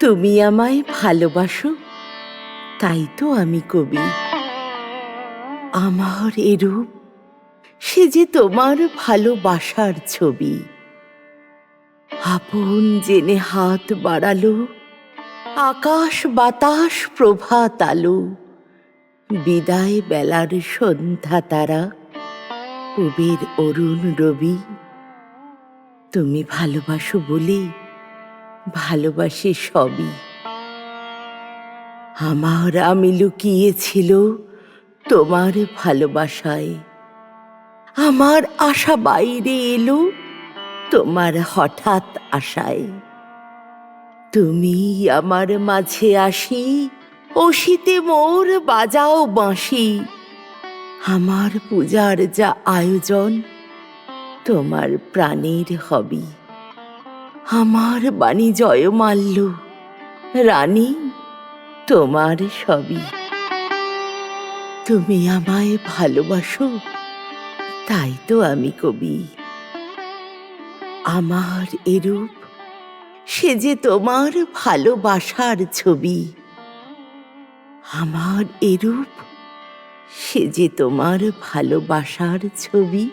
তুমি আমায় ভালোবাসো? তাই তো আমি কবি। আমার এরূপ সে যে তোমার ভালোবাসার ছবি। আপন জেনে হাত বাড়ালো, আকাশ বাতাস প্রভাত আলো বিদায় বেলার সন্ধ্যা তারা, কবির অরুণ রবি। তুমি ভালোবাসো বলে ভালোবাসি সবই। আমার আমি লুকিয়েছিল তোমার ভালোবাসায়। আমার আশা বাইরে এলো তোমার হঠাৎ আশায়। তুমি আমার মাঝে আসি অশীতে মোর বাজাও বাঁশি। আমার পূজার যা আয়োজন, তোমার প্রাণের হবি। আমার বাণী জয়মাল্য রানী, তোমার সবই। তুমি আমায় ভালোবাসো, তাই তো আমি কবি। আমার এরূপ, সে যে তোমার ভালোবাসার ছবি। আমার এরূপ, সে যে তোমার ভালোবাসার ছবি।